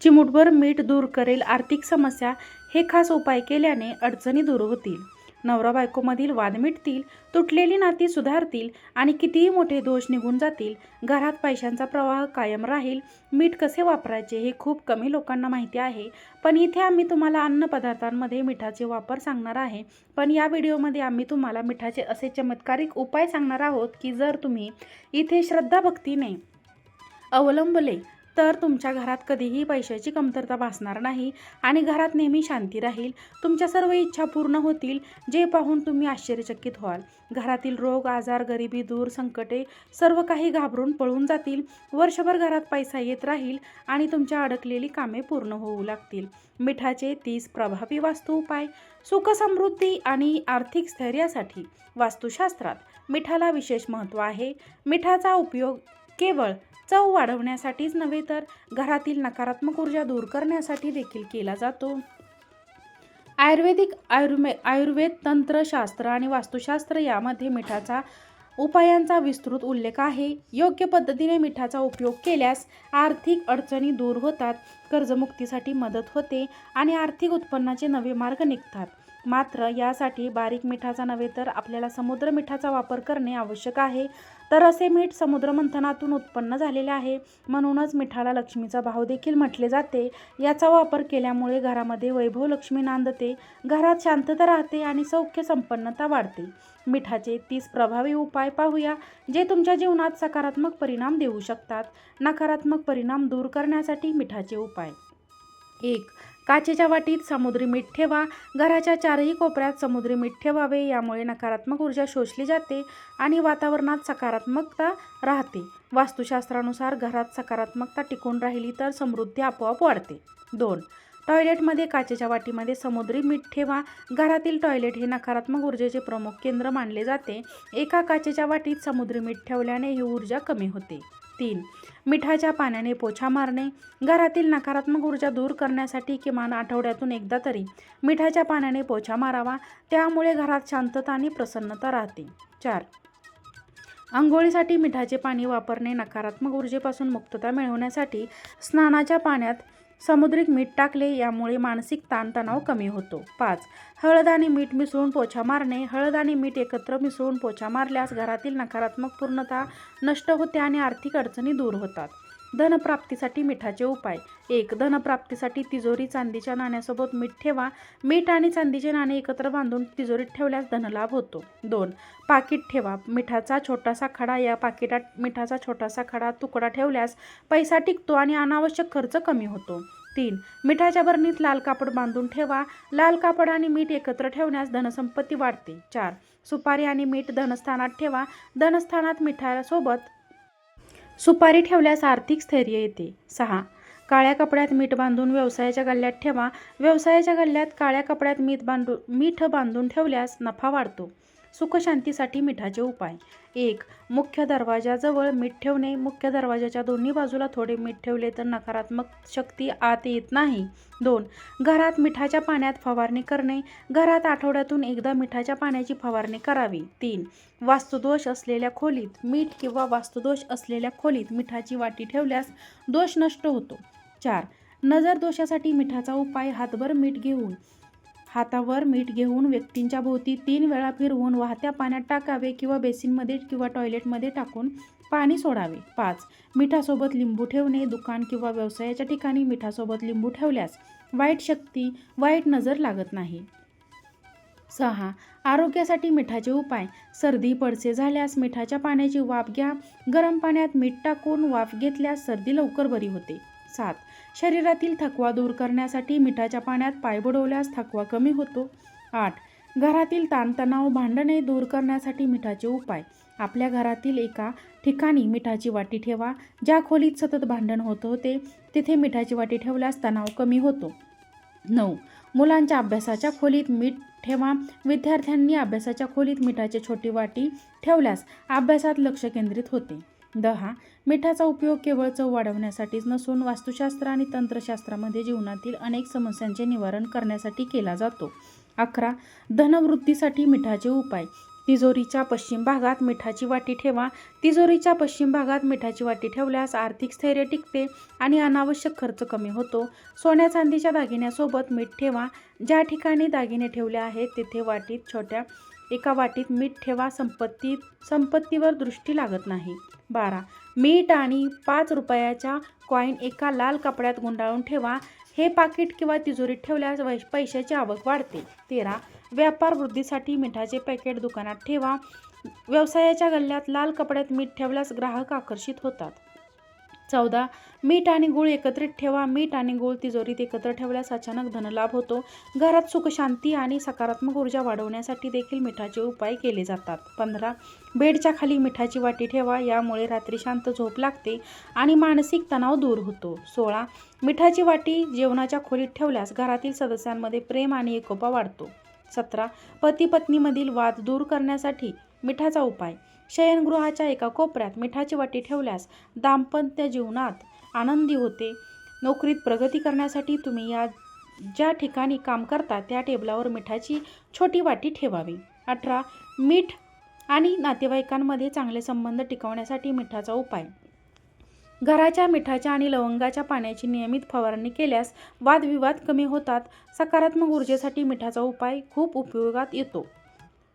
चिमूटभर मीठ दूर करेल आर्थिक समस्या हे खास उपाय केल्याने अडचणी दूर होतील. नवरा बायकोमधील वाद मिटतील तुटलेली नाती सुधारतील आणि कितीही मोठे दोष निघून जातील घरात पैशांचा प्रवाह कायम राहील. मीठ कसे वापरायचे हे खूप कमी लोकांना माहिती आहे पण इथे आम्ही तुम्हाला अन्नपदार्थांमध्ये मिठाचे वापर सांगणार आहे. पण या व्हिडिओमध्ये आम्ही तुम्हाला मिठाचे असे चमत्कारिक उपाय सांगणार आहोत की जर तुम्ही इथे श्रद्धाभक्तीने अवलंबले तर तुमच्या घरात कधीही पैशाची कमतरता भासणार नाही आणि घरात नेहमी शांती राहील. तुमच्या सर्व इच्छा पूर्ण होतील जे पाहून तुम्ही आश्चर्यचकित व्हाल. घरातील रोग आजार गरिबी दूर संकटे सर्व काही घाबरून पळून जातील. वर्षभर घरात पैसा येत राहील आणि तुमच्या अडकलेली कामे पूर्ण होऊ लागतील. मिठाचे तीस प्रभावी वास्तू उपाय सुखसमृद्धी आणि आर्थिक स्थैर्यासाठी वास्तुशास्त्रात मिठाला विशेष महत्त्व आहे. मिठाचा उपयोग केवळ चव वाढवण्यासाठीच नव्हे तर घरातील नकारात्मक ऊर्जा दूर करण्यासाठी देखील केला जातो. आयुर्वेदिक आयुर्मे आयुर्वेद तंत्रशास्त्र आणि वास्तुशास्त्र यामध्ये मिठाचा उपायांचा विस्तृत उल्लेख आहे. योग्य पद्धतीने मिठाचा उपयोग केल्यास आर्थिक अडचणी दूर होतात कर्जमुक्तीसाठी मदत होते आणि आर्थिक उत्पन्नाचे नवे मार्ग निघतात. मात्र यासाठी बारीक मिठाचा नव्हे तर आपल्याला समुद्र मिठाचा वापर करणे आवश्यक आहे. तर असे मीठ समुद्रमंथनातून उत्पन्न झालेले आहे. म्हणूनच मिठाला लक्ष्मीचा भाव देखील म्हटले जाते. याचा वापर केल्यामुळे घरामध्ये वैभव लक्ष्मी नांदते घरात शांतता राहते आणि सौख्य संपन्नता वाढते. मिठाचे तीस प्रभावी उपाय पाहूया जे तुमच्या जीवनात सकारात्मक परिणाम देऊ शकतात. नकारात्मक परिणाम दूर करण्यासाठी मिठाचे उपाय. एक काचेच्या वाटीत समुद्री मीठ ठेवा. घराच्या चारही कोपऱ्यात समुद्री मीठ ठेवावे यामुळे नकारात्मक ऊर्जा शोषली जाते आणि वातावरणात सकारात्मकता राहते. वास्तुशास्त्रानुसार घरात सकारात्मकता टिकून राहिली तर समृद्धी आपोआप वाढते. दोन टॉयलेटमध्ये काचेच्या वाटीमध्ये समुद्री मीठ ठेवा. घरातील टॉयलेट हे नकारात्मक ऊर्जेचे प्रमुख केंद्र मानले जाते. एका काचेच्या वाटीत समुद्री मीठ ठेवल्याने ही ऊर्जा कमी होते. तीन. मिठाच्या पाण्याने पोछा मारणे. घरातील नकारात्मक ऊर्जा दूर करण्यासाठी किमान आठवड्यातून एकदा तरी मिठाच्या पाण्याने पोछा मारावा. त्यामुळे घरात शांतता आणि प्रसन्नता राहते. चार. आंघोळीसाठी मिठाचे पाणी वापरणे नकारात्मक ऊर्जेपासून मुक्तता मिळवण्यासाठी स्नानाच्या पाण्यात समुद्रिक मीठ टाकले यामुळे मानसिक ताणतणाव कमी होतो. पाच. हळद आणि मीठ मिसळून पोछा मारणे. हळद आणि मीठ एकत्र मिसळून पोछा मारल्यास घरातील नकारात्मक पूर्णता नष्ट होते आणि आर्थिक अडचणी दूर होतात. धनप्राप्तीसाठी मिठाचे उपाय. एक धनप्राप्तीसाठी तिजोरी चांदीच्या नाण्यासोबत मीठ ठेवा. मीठ आणि चांदीचे नाणे एकत्र बांधून तिजोरीत ठेवल्यास धनलाभ होतो. दोन पाकिट ठेवा. मिठाचा छोटासा खडा या पाकिटात मिठाचा छोटासा खडा तुकडा ठेवल्यास पैसा टिकतो आणि अनावश्यक खर्च कमी होतो. तीन मिठाच्या बरणीत लाल कापड बांधून ठेवा. लाल कापड आणि मीठ एकत्र ठेवण्यास धनसंपत्ती वाढते. चार सुपारी आणि मीठ धनस्थानात ठेवा. धनस्थानात मिठासोबत सुपारी ठेवल्यास आर्थिक स्थैर्य येते. सहा. काळ्या कपड्यात मीठ बांधून व्यवसायाच्या गल्ल्यात ठेवा. व्यवसायाच्या गल्ल्यात काळ्या कपड्यात मीठ बांधून मीठ बांधून ठेवल्यास नफा वाढतो. सुखशांतीसाठी मिठाचे उपाय. एक मुख्य दरवाजाजवळ मीठ ठेवणे. मुख्य दरवाजाच्या दोन्ही बाजूला थोडे मीठ ठेवले तर नकारात्मक शक्ती आत येत नाही. दोन घरात मिठाच्या पाण्यात फवारणी करणे. घरात आठवड्यातून एकदा मिठाच्या पाण्याची फवारणी करावी. तीन वास्तुदोष असलेल्या खोलीत मीठ किंवा वास्तुदोष असलेल्या खोलीत मिठाची वाटी ठेवल्यास दोष नष्ट होतो. चार नजर दोषासाठी मिठाचा उपाय हातभर मीठ घेऊन हातावर मीठ घेऊन व्यक्तींच्या भोवती तीन वेळा फिरवून वाहत्या पाण्यात टाकावे किंवा बेसिनमध्ये किंवा टॉयलेटमध्ये टाकून पाणी सोडावे. पाच मिठासोबत लिंबू ठेवणे. दुकान किंवा व्यवसायाच्या ठिकाणी मिठासोबत लिंबू ठेवल्यास वाईट शक्ती वाईट नजर लागत नाही. सहा आरोग्यासाठी मिठाचे उपाय. सर्दी पडसे झाल्यास मिठाच्या पाण्याची वाफ घ्या. गरम पाण्यात मीठ टाकून वाफ घेतल्यास सर्दी लवकर बरी होते. सात शरीरातील थकवा दूर करण्यासाठी मिठाच्या पाण्यात पाय बुडवल्यास थकवा कमी होतो. आठ. घरातील ताणतणाव भांडणे दूर करण्यासाठी मिठाचे उपाय. आपल्या घरातील एका ठिकाणी मिठाची वाटी ठेवा. ज्या खोलीत सतत भांडण होत होते तिथे मिठाची वाटी ठेवल्यास तणाव कमी होतो. नऊ. मुलांच्या अभ्यासाच्या खोलीत मीठ ठेवा. विद्यार्थ्यांनी अभ्यासाच्या खोलीत मिठाची छोटी वाटी ठेवल्यास अभ्यासात लक्ष केंद्रित होते. दहा मिठाचा उपयोग केवळ चव वाढवण्यासाठीच नसून वास्तुशास्त्र आणि तंत्रशास्त्रामध्ये जीवनातील अनेक समस्यांचे निवारण करण्यासाठी केला जातो. अकरा धनवृद्धीसाठी मिठाचे उपाय. तिजोरीच्या पश्चिम भागात मिठाची वाटी ठेवा. तिजोरीच्या पश्चिम भागात मिठाची वाटी ठेवल्यास आर्थिक स्थैर्य टिकते आणि अनावश्यक खर्च कमी होतो. सोन्या चांदीच्या दागिन्यासोबत मीठ ठेवा. ज्या ठिकाणी दागिने ठेवले आहेत तेथे वाटीत छोट्या एका वाटीत मीठ ठेवा संपत्ती संपत्तीवर दृष्टी लागत नाही. बारा. मीठ आणि पाच रुपयाच्या कॉईन एका लाल कपड्यात गुंडाळून ठेवा. हे पाकिट किंवा तिजोरीत ठेवल्यास वै पैशाची आवक वाढते. तेरा. व्यापार वृद्धीसाठी मिठाचे पॅकेट दुकानात ठेवा. व्यवसायाच्या गल्ल्यात लाल कपड्यात मीठ ठेवल्यास ग्राहक आकर्षित होतात. चौदा. मीठ आणि गूळ एकत्रित ठेवा. मीठ आणि गूळ तिजोरीत एकत्र ठेवल्यास अचानक धनलाभ होतो. घरात सुखशांती आणि सकारात्मक ऊर्जा वाढवण्यासाठी देखील मिठाचे उपाय केले जातात. पंधरा. बेडच्या खाली मिठाची वाटी ठेवा. यामुळे रात्री शांत झोप लागते आणि मानसिक तणाव दूर होतो. सोळा. मिठाची वाटी जेवणाच्या खोलीत ठेवल्यास घरातील सदस्यांमध्ये प्रेम आणि एकोपा वाढतो. सतरा. पती पत्नीमधील वाद दूर करण्यासाठी मिठाचा उपाय. शयनगृहाच्या एका कोपऱ्यात मिठाची वाटी ठेवल्यास दाम्पत्य जीवनात आनंदी होते. नोकरीत प्रगती करण्यासाठी तुम्ही या ज्या ठिकाणी काम करता त्या टेबलावर मिठाची छोटी वाटी ठेवावी. अठरा. मीठ आणि नातेवाईकांमध्ये चांगले संबंध टिकवण्यासाठी मिठाचा उपाय. घराच्या मिठाच्या आणि लवंगाच्या पाण्याची नियमित फवारणी केल्यास वादविवाद कमी होतात. सकारात्मक ऊर्जेसाठी मिठाचा उपाय खूप उपयोगात येतो.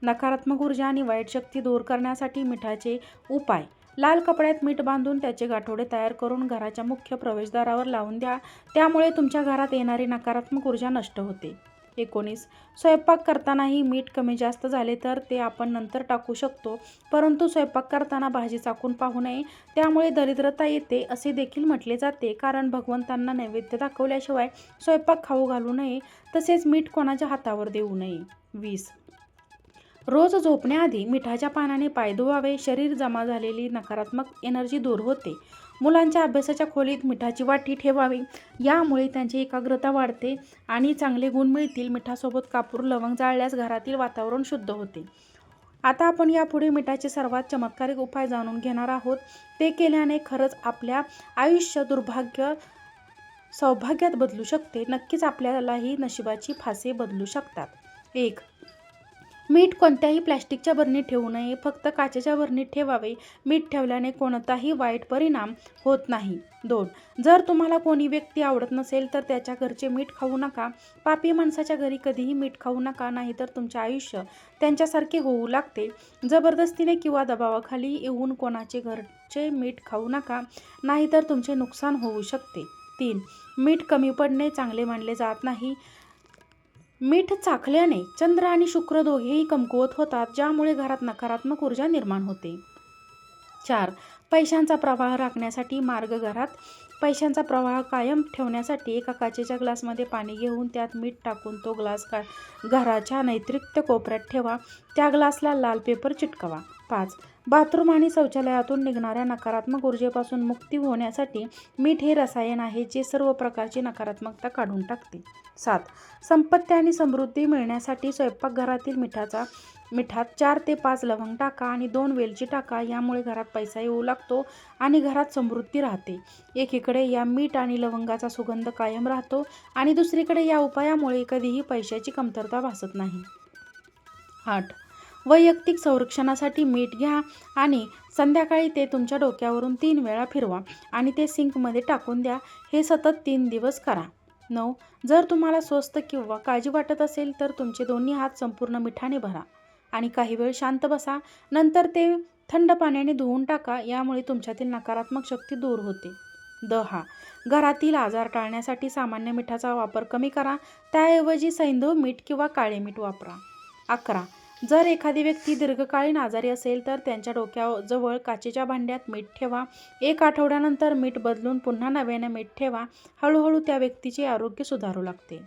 नकारात्मक ऊर्जा आणि वाईट शक्ती दूर करण्यासाठी मिठाचे उपाय. लाल कपड्यात मीठ बांधून त्याचे गाठोडे तयार करून घराच्या मुख्य प्रवेशद्वारावर लावून द्या. त्यामुळे तुमच्या घरात येणारी नकारात्मक ऊर्जा नष्ट होते. एकोणीस. स्वयंपाक करतानाही मीठ कमी जास्त झाले तर ते आपण नंतर टाकू शकतो परंतु स्वयंपाक करताना भाजी चाकून पाहू नये. त्यामुळे दरिद्रता येते असे देखील म्हटले जाते कारण भगवंतांना नैवेद्य दाखवल्याशिवाय स्वयंपाक खाऊ घालू नये. तसेच मीठ कोणाच्या हातावर देऊ नये. वीस. रोज झोपण्याआधी मिठाच्या पानाने पाय धुवावे शरीर जमा झालेली नकारात्मक एनर्जी दूर होते. मुलांच्या अभ्यासाच्या खोलीत मिठाची वाटी ठेवावी यामुळे त्यांची एकाग्रता वाढते आणि चांगले गुण मिळतील. मिठासोबत कापूर लवंग जाळल्यास घरातील वातावरण शुद्ध होते. आता आपण यापुढे मिठाचे सर्वात चमत्कारिक उपाय जाणून घेणार आहोत. ते केल्याने खरंच आपल्या आयुष्य दुर्भाग्य सौभाग्यात बदलू शकते. नक्कीच आपल्यालाही नशिबाची फासे बदलू शकतात. एक मीठ कोणत्याही प्लॅस्टिकच्या भरणीत ठेवू नये फक्त काचेच्या भरणीत ठेवावे. मीठ ठेवल्याने कोणताही वाईट परिणाम होत नाही. दोन जर तुम्हाला कोणी व्यक्ती आवडत नसेल तर त्याच्या घरचे मीठ खाऊ नका. पापी माणसाच्या घरी कधीही मीठ खाऊ नका नाहीतर तुमचे आयुष्य त्यांच्यासारखे होऊ लागते. जबरदस्तीने किंवा दबावाखाली येऊन कोणाचे घरचे मीठ खाऊ नका नाहीतर तुमचे नुकसान होऊ शकते. तीन मीठ कमी पडणे चांगले मानले जात नाही. मीठ चाखल्याने चंद्र आणि शुक्र दोघेही कमकुवत होतात ज्यामुळे घरात नकारात्मक ऊर्जा निर्माण होते. चार पैशांचा प्रवाह राखण्यासाठी मार्ग घरात. पैशांचा प्रवाह कायम ठेवण्यासाठी एका काचेच्या ग्लासमध्ये पाणी घेऊन त्यात मीठ टाकून तो ग्लास का घराच्या नैतृत्य कोपऱ्यात ठेवा. त्या ग्लासला लाल पेपर चिटकवा. पाच. बाथरूम आणि शौचालयातून निघणाऱ्या नकारात्मक ऊर्जेपासून मुक्ती होण्यासाठी मीठ हे रसायन आहे जे सर्व प्रकारची नकारात्मकता काढून टाकते. सात. संपत्ती आणि समृद्धी मिळण्यासाठी स्वयंपाकघरातील मिठाचा मिठात चार ते पाच लवंग टाका आणि दोन वेलची टाका यामुळे घरात पैसा येऊ लागतो आणि घरात समृद्धी राहते. एकीकडे या मीठ आणि लवंगाचा सुगंध कायम राहतो आणि दुसरीकडे या उपायामुळे कधीही पैशाची कमतरता भासत नाही. आठ. वैयक्तिक संरक्षणासाठी मीठ घ्या आणि संध्याकाळी ते तुमच्या डोक्यावरून तीन वेळा फिरवा आणि ते सिंकमध्ये टाकून द्या. हे सतत तीन दिवस करा. नऊ. जर तुम्हाला स्वस्त किंवा काळजी वाटत असेल तर तुमचे दोन्ही हात संपूर्ण मिठाने भरा आणि काही वेळ शांत बसा. नंतर ते थंड पाण्याने धुवून टाका. यामुळे तुमच्यातील नकारात्मक शक्ती दूर होते. दहा. घरातील आजार टाळण्यासाठी सामान्य मिठाचा वापर कमी करा. त्याऐवजी सैंधव मीठ किंवा काळे मीठ वापरा. अकरा. जर एखादी व्यक्ती दीर्घकालीन आजारी असेल तर त्यांच्या डोक्याजवळ काचेच्या भांड्यात मीठ ठेवा. एक आठवड्यानंतर मीठ बदलून पुन्हा नव्याने मीठ ठेवा. हळूहळू त्या व्यक्तीचे आरोग्य सुधारू लागते.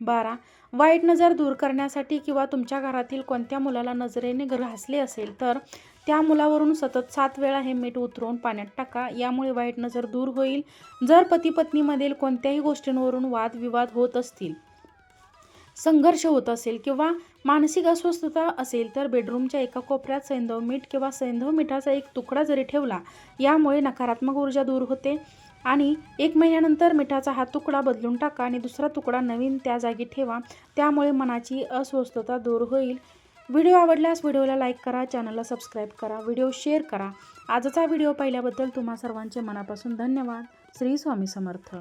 बारा. वाईट नजर दूर करण्यासाठी किंवा तुमच्या घरातील कोणत्या मुलाला नजरेने घासले असेल तर त्या मुलावरून सतत सात वेळा हे मीठ उतरवून पाण्यात टाका. यामुळे वाईट नजर दूर होईल. जर पती पत्नीमधील कोणत्याही गोष्टींवरून वादविवाद होत असतील संघर्ष होत असेल किंवा मानसिक अस्वस्थता असेल तर बेडरूमच्या एका कोपऱ्यात सैंधव मीठ किंवा सैंधव मिठाचा एक तुकडा जरी ठेवला यामुळे नकारात्मक ऊर्जा दूर होते. आणि एक महिन्यानंतर मिठाचा हा तुकडा बदलून टाका आणि दुसरा तुकडा नवीन त्या जागी ठेवा त्यामुळे मनाची अस्वस्थता दूर होईल. व्हिडिओ आवडल्यास व्हिडिओला लाईक करा चॅनलला सबस्क्राईब करा व्हिडिओ शेअर करा. आजचा व्हिडिओ पाहिल्याबद्दल तुम्हा सर्वांचे मनापासून धन्यवाद. श्री स्वामी समर्थ.